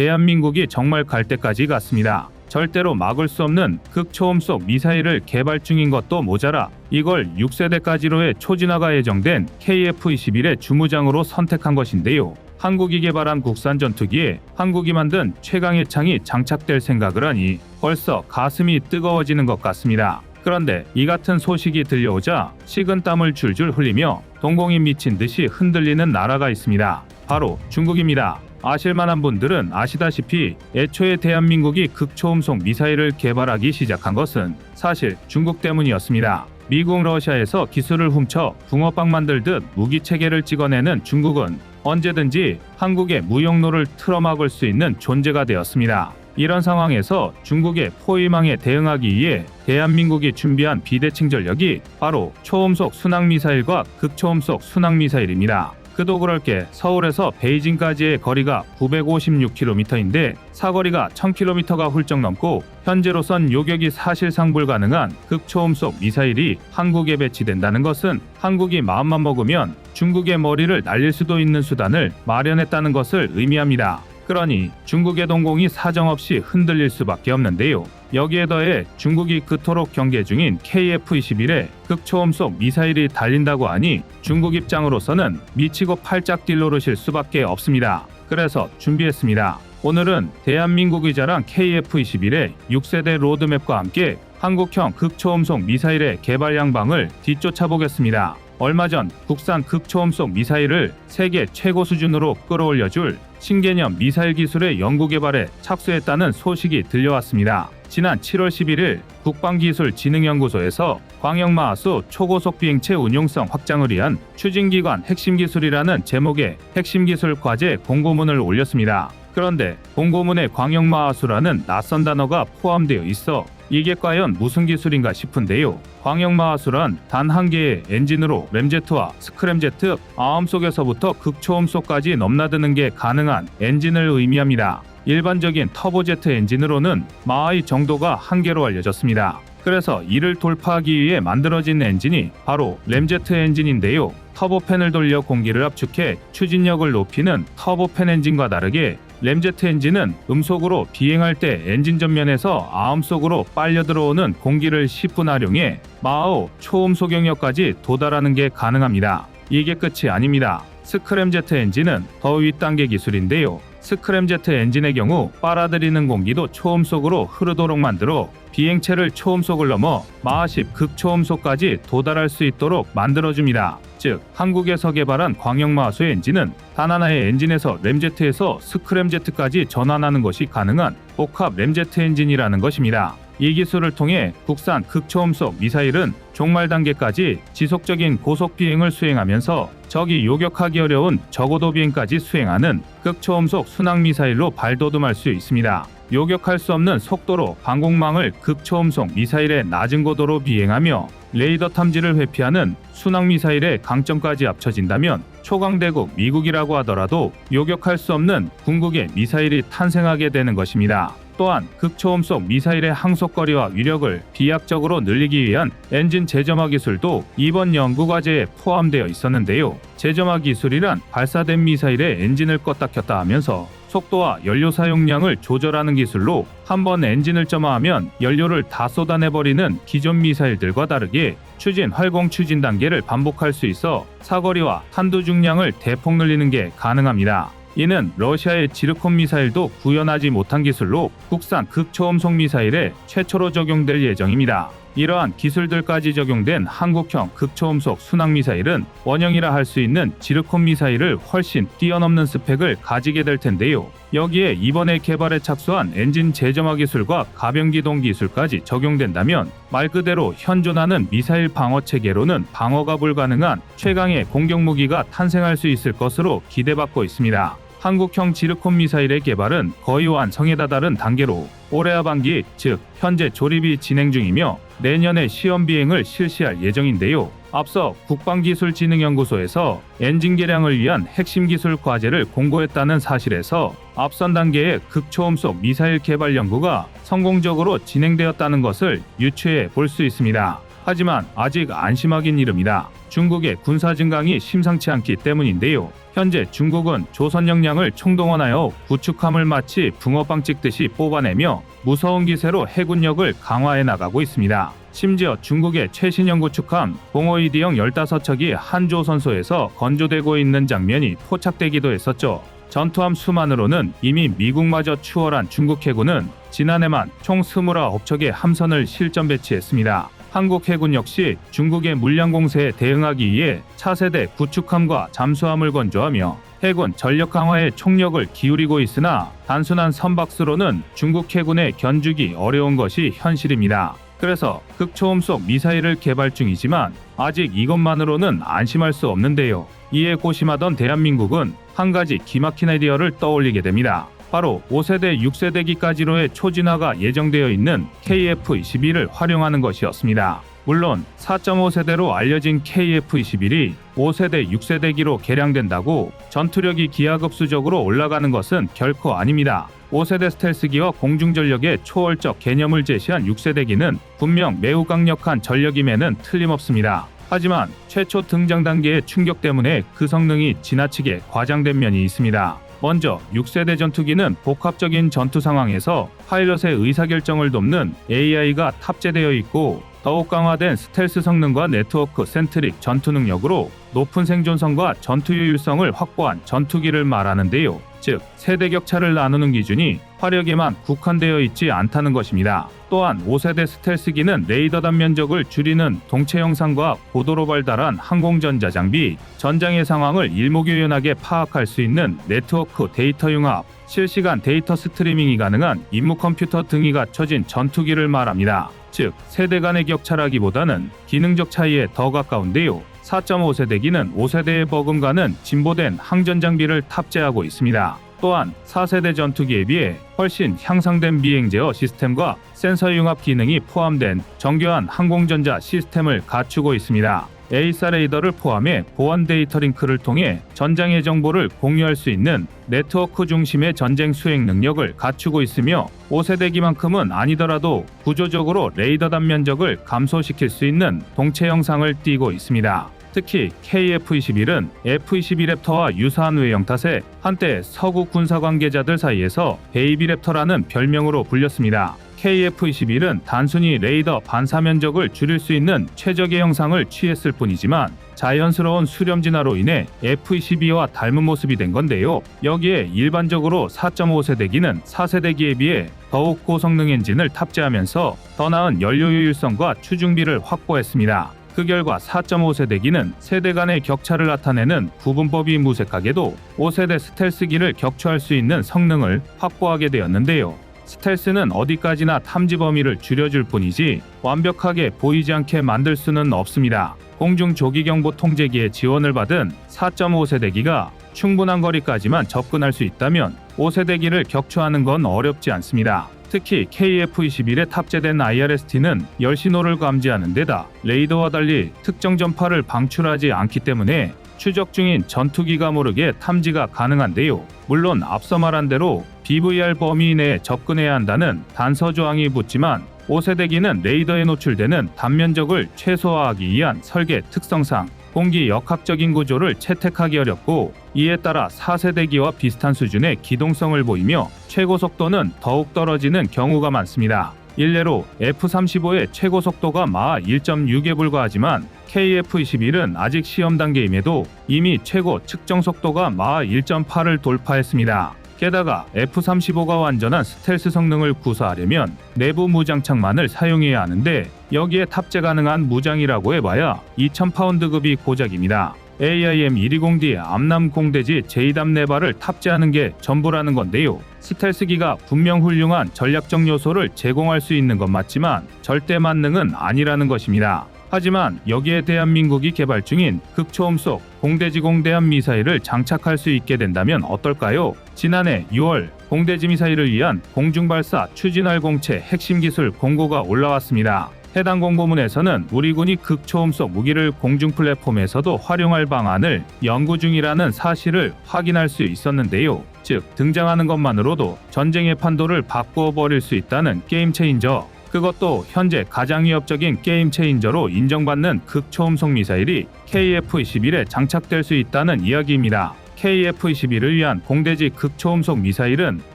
대한민국이 정말 갈 때까지 갔습니다. 절대로 막을 수 없는 극초음속 미사일을 개발 중인 것도 모자라 이걸 6세대까지로의 초진화가 예정된 KF-21의 주무장으로 선택한 것인데요. 한국이 개발한 국산 전투기에 한국이 만든 최강의 창이 장착될 생각을 하니 벌써 가슴이 뜨거워지는 것 같습니다. 그런데 이 같은 소식이 들려오자 식은땀을 줄줄 흘리며 동공이 미친 듯이 흔들리는 나라가 있습니다. 바로 중국입니다. 아실만한 분들은 아시다시피 애초에 대한민국이 극초음속 미사일을 개발하기 시작한 것은 사실 중국 때문이었습니다. 미국 러시아에서 기술을 훔쳐 붕어빵 만들듯 무기 체계를 찍어내는 중국은 언제든지 한국의 무용로를 틀어막을 수 있는 존재가 되었습니다. 이런 상황에서 중국의 포위망에 대응하기 위해 대한민국이 준비한 비대칭 전력이 바로 초음속 순항미사일과 극초음속 순항미사일입니다. 그도 그럴 게 서울에서 베이징까지의 거리가 956km인데 사거리가 1000km가 훌쩍 넘고 현재로선 요격이 사실상 불가능한 극초음속 미사일이 한국에 배치된다는 것은 한국이 마음만 먹으면 중국의 머리를 날릴 수도 있는 수단을 마련했다는 것을 의미합니다. 그러니 중국의 동공이 사정없이 흔들릴 수밖에 없는데요. 여기에 더해 중국이 그토록 경계 중인 KF-21에 극초음속 미사일이 달린다고 하니 중국 입장으로서는 미치고 팔짝 딜로르실 수밖에 없습니다. 그래서 준비했습니다. 오늘은 대한민국이 자랑 KF-21의 6세대 로드맵과 함께 한국형 극초음속 미사일의 개발 양방을 뒤쫓아 보겠습니다. 얼마 전 국산 극초음속 미사일을 세계 최고 수준으로 끌어올려줄 신개념 미사일 기술의 연구 개발에 착수했다는 소식이 들려왔습니다. 지난 7월 11일 국방기술진흥연구소에서 광역마하수 초고속 비행체 운용성 확장을 위한 추진기관 핵심 기술이라는 제목의 핵심 기술 과제 공고문을 올렸습니다. 그런데 공고문에 광역마하수라는 낯선 단어가 포함되어 있어 이게 과연 무슨 기술인가 싶은데요. 광역마하수란 단 한 개의 엔진으로 램제트와 스크램제트 아음속에서부터 극초음 속까지 넘나드는 게 가능한 엔진을 의미합니다. 일반적인 터보제트 엔진으로는 마하이 정도가 한계로 알려졌습니다. 그래서 이를 돌파하기 위해 만들어진 엔진이 바로 램제트 엔진인데요. 터보팬을 돌려 공기를 압축해 추진력을 높이는 터보팬 엔진과 다르게 램제트 엔진은 음속으로 비행할 때 엔진 전면에서 아음 속으로 빨려 들어오는 공기를 10분 활용해 마하우 초음속 영역까지 도달하는 게 가능합니다. 이게 끝이 아닙니다. 스크램제트 엔진은 더 윗단계 기술인데요. 스크램제트 엔진의 경우 빨아들이는 공기도 초음속으로 흐르도록 만들어 비행체를 초음속을 넘어 마하10 극초음속까지 도달할 수 있도록 만들어줍니다. 즉 한국에서 개발한 광역마하수 엔진은 단 하나의 엔진에서 램제트에서 스크램제트까지 전환하는 것이 가능한 복합 램제트 엔진이라는 것입니다. 이 기술을 통해 국산 극초음속 미사일은 종말 단계까지 지속적인 고속 비행을 수행하면서 적이 요격하기 어려운 저고도 비행까지 수행하는 극초음속 순항 미사일로 발돋움할 수 있습니다. 요격할 수 없는 속도로 방공망을 극초음속 미사일의 낮은 고도로 비행하며 레이더 탐지를 회피하는 순항 미사일의 강점까지 합쳐진다면 초강대국 미국이라고 하더라도 요격할 수 없는 궁극의 미사일이 탄생하게 되는 것입니다. 또한 극초음속 미사일의 항속거리와 위력을 비약적으로 늘리기 위한 엔진 재점화 기술도 이번 연구 과제에 포함되어 있었는데요. 재점화 기술이란 발사된 미사일의 엔진을 껐다 켰다 하면서 속도와 연료 사용량을 조절하는 기술로 한 번 엔진을 점화하면 연료를 다 쏟아내버리는 기존 미사일들과 다르게 추진 활공 추진 단계를 반복할 수 있어 사거리와 탄두 중량을 대폭 늘리는 게 가능합니다. 이는 러시아의 지르콘 미사일도 구현하지 못한 기술로 국산 극초음속 미사일에 최초로 적용될 예정입니다. 이러한 기술들까지 적용된 한국형 극초음속 순항 미사일은 원형이라 할 수 있는 지르콘 미사일을 훨씬 뛰어넘는 스펙을 가지게 될 텐데요. 여기에 이번에 개발에 착수한 엔진 재점화 기술과 가변 기동 기술까지 적용된다면 말 그대로 현존하는 미사일 방어 체계로는 방어가 불가능한 최강의 공격 무기가 탄생할 수 있을 것으로 기대받고 있습니다. 한국형 지르콘 미사일의 개발은 거의 완성에 다다른 단계로 올해 하반기, 즉 현재 조립이 진행 중이며 내년에 시험 비행을 실시할 예정인데요. 앞서 국방기술진흥연구소에서 엔진 개량을 위한 핵심 기술 과제를 공고했다는 사실에서 앞선 단계의 극초음속 미사일 개발 연구가 성공적으로 진행되었다는 것을 유추해 볼 수 있습니다. 하지만 아직 안심하긴 이릅니다. 중국의 군사 증강이 심상치 않기 때문인데요. 현재 중국은 조선 역량을 총동원하여 구축함을 마치 붕어빵 찍듯이 뽑아내며 무서운 기세로 해군력을 강화해 나가고 있습니다. 심지어 중국의 최신형 구축함 공호이디형 15척이 한조선소에서 건조되고 있는 장면이 포착되기도 했었죠. 전투함 수만으로는 이미 미국마저 추월한 중국 해군은 지난해만 총 29척의 함선을 실전 배치했습니다. 한국 해군 역시 중국의 물량 공세에 대응하기 위해 차세대 구축함과 잠수함을 건조하며 해군 전력 강화에 총력을 기울이고 있으나 단순한 선박수로는 중국 해군에 견주기 어려운 것이 현실입니다. 그래서 극초음속 미사일을 개발 중이지만 아직 이것만으로는 안심할 수 없는데요. 이에 고심하던 대한민국은 한 가지 기막힌 아이디어를 떠올리게 됩니다. 바로 5세대, 6세대기까지로의 초진화가 예정되어 있는 KF-21을 활용하는 것이었습니다. 물론 4.5세대로 알려진 KF-21이 5세대, 6세대기로 개량된다고 전투력이 기하급수적으로 올라가는 것은 결코 아닙니다. 5세대 스텔스기와 공중전력의 초월적 개념을 제시한 6세대기는 분명 매우 강력한 전력임에는 틀림없습니다. 하지만 최초 등장 단계의 충격 때문에 그 성능이 지나치게 과장된 면이 있습니다. 먼저 6세대 전투기는 복합적인 전투 상황에서 파일럿의 의사결정을 돕는 AI가 탑재되어 있고 더욱 강화된 스텔스 성능과 네트워크 센트릭 전투 능력으로 높은 생존성과 전투 효율성을 확보한 전투기를 말하는데요. 즉, 세대 격차를 나누는 기준이 화력에만 국한되어 있지 않다는 것입니다. 또한 5세대 스텔스기는 레이더 단면적을 줄이는 동체 영상과 고도로 발달한 항공전자 장비, 전장의 상황을 일목요연하게 파악할 수 있는 네트워크 데이터 융합, 실시간 데이터 스트리밍이 가능한 임무 컴퓨터 등이 갖춰진 전투기를 말합니다. 즉, 세대 간의 격차라기보다는 기능적 차이에 더 가까운데요. 4.5세대기는 5세대에 버금가는 진보된 항전 장비를 탑재하고 있습니다. 또한 4세대 전투기에 비해 훨씬 향상된 비행 제어 시스템과 센서 융합 기능이 포함된 정교한 항공전자 시스템을 갖추고 있습니다. 에이사 레이더를 포함해 보안 데이터 링크를 통해 전장의 정보를 공유할 수 있는 네트워크 중심의 전쟁 수행 능력을 갖추고 있으며 5세대기만큼은 아니더라도 구조적으로 레이더 단면적을 감소시킬 수 있는 동체 영상을 띠고 있습니다. 특히 KF-21은 F-22 랩터와 유사한 외형 탓에 한때 서구 군사 관계자들 사이에서 베이비 랩터라는 별명으로 불렸습니다. KF-21은 단순히 레이더 반사 면적을 줄일 수 있는 최적의 형상을 취했을 뿐이지만 자연스러운 수렴 진화로 인해 F-22와 닮은 모습이 된 건데요. 여기에 일반적으로 4.5세대기는 4세대기에 비해 더욱 고성능 엔진을 탑재하면서 더 나은 연료 효율성과 추중비를 확보했습니다. 그 결과 4.5세대기는 세대 간의 격차를 나타내는 구분법이 무색하게도 5세대 스텔스기를 격추할 수 있는 성능을 확보하게 되었는데요. 스텔스는 어디까지나 탐지 범위를 줄여줄 뿐이지 완벽하게 보이지 않게 만들 수는 없습니다. 공중 조기경보 통제기의 지원을 받은 4.5세대기가 충분한 거리까지만 접근할 수 있다면 5세대기를 격추하는 건 어렵지 않습니다. 특히 KF-21에 탑재된 IRST는 열 신호를 감지하는 데다 레이더와 달리 특정 전파를 방출하지 않기 때문에 추적 중인 전투기가 모르게 탐지가 가능한데요. 물론 앞서 말한 대로 BVR 범위 내에 접근해야 한다는 단서 조항이 붙지만 5세대기는 레이더에 노출되는 단면적을 최소화하기 위한 설계 특성상 공기 역학적인 구조를 채택하기 어렵고 이에 따라 4세대기와 비슷한 수준의 기동성을 보이며 최고 속도는 더욱 떨어지는 경우가 많습니다. 일례로 F-35의 최고 속도가 마 1.6에 불과하지만 KF-21은 아직 시험 단계임에도 이미 최고 측정 속도가 마 1.8을 돌파했습니다. 게다가 F-35가 완전한 스텔스 성능을 구사하려면 내부 무장창만을 사용해야 하는데 여기에 탑재 가능한 무장이라고 해봐야 2,000파운드급이 고작입니다. AIM-120D 암남 공대지 제이담 네바를 탑재하는 게 전부라는 건데요. 스텔스기가 분명 훌륭한 전략적 요소를 제공할 수 있는 건 맞지만 절대 만능은 아니라는 것입니다. 하지만 여기에 대한민국이 개발 중인 극초음 속 공대지공대함 미사일을 장착할 수 있게 된다면 어떨까요? 지난해 6월 공대지 미사일을 위한 공중발사 추진할 공체 핵심 기술 공고가 올라왔습니다. 해당 공고문에서는 우리 군이 극초음속 무기를 공중 플랫폼에서도 활용할 방안을 연구 중이라는 사실을 확인할 수 있었는데요. 즉 등장하는 것만으로도 전쟁의 판도를 바꾸어 버릴 수 있다는 게임 체인저 그것도 현재 가장 위협적인 게임 체인저로 인정받는 극초음속 미사일이 KF-21에 장착될 수 있다는 이야기입니다. KF-21을 위한 공대지 극초음속 미사일은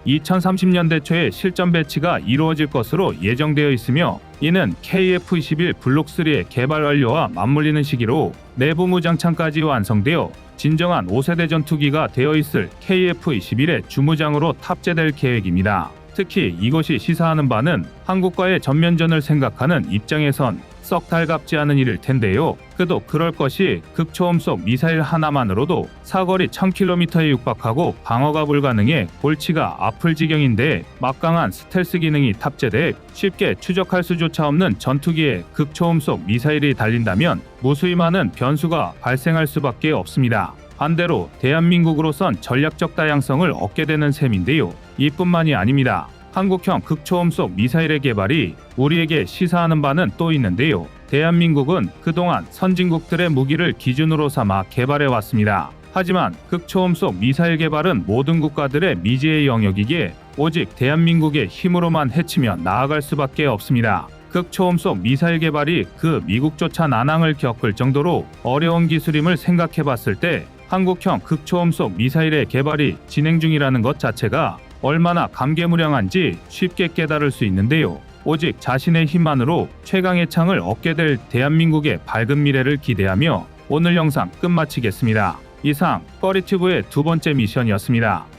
2030년대 초에 실전 배치가 이루어질 것으로 예정되어 있으며 이는 KF-21 블록3의 개발 완료와 맞물리는 시기로 내부 무장창까지 완성되어 진정한 5세대 전투기가 되어 있을 KF-21의 주무장으로 탑재될 계획입니다. 특히 이것이 시사하는 바는 한국과의 전면전을 생각하는 입장에선 썩 달갑지 않은 일일 텐데요. 그도 그럴 것이 극초음 속 미사일 하나만으로도 사거리 1000km에 육박하고 방어가 불가능해 골치가 아플 지경인데 막강한 스텔스 기능이 탑재돼 쉽게 추적할 수조차 없는 전투기에 극초음 속 미사일이 달린다면 무수히 많은 변수가 발생할 수밖에 없습니다. 반대로 대한민국으로선 전략적 다양성을 얻게 되는 셈인데요. 이뿐만이 아닙니다. 한국형 극초음속 미사일의 개발이 우리에게 시사하는 바는 또 있는데요. 대한민국은 그동안 선진국들의 무기를 기준으로 삼아 개발해 왔습니다. 하지만 극초음속 미사일 개발은 모든 국가들의 미지의 영역이기에 오직 대한민국의 힘으로만 해치며 나아갈 수밖에 없습니다. 극초음속 미사일 개발이 그 미국조차 난항을 겪을 정도로 어려운 기술임을 생각해 봤을 때 한국형 극초음속 미사일의 개발이 진행 중이라는 것 자체가 얼마나 감개무량한지 쉽게 깨달을 수 있는데요. 오직 자신의 힘만으로 최강의 창을 얻게 될 대한민국의 밝은 미래를 기대하며 오늘 영상 끝마치겠습니다. 이상 꺼리튜브의 두 번째 미션이었습니다.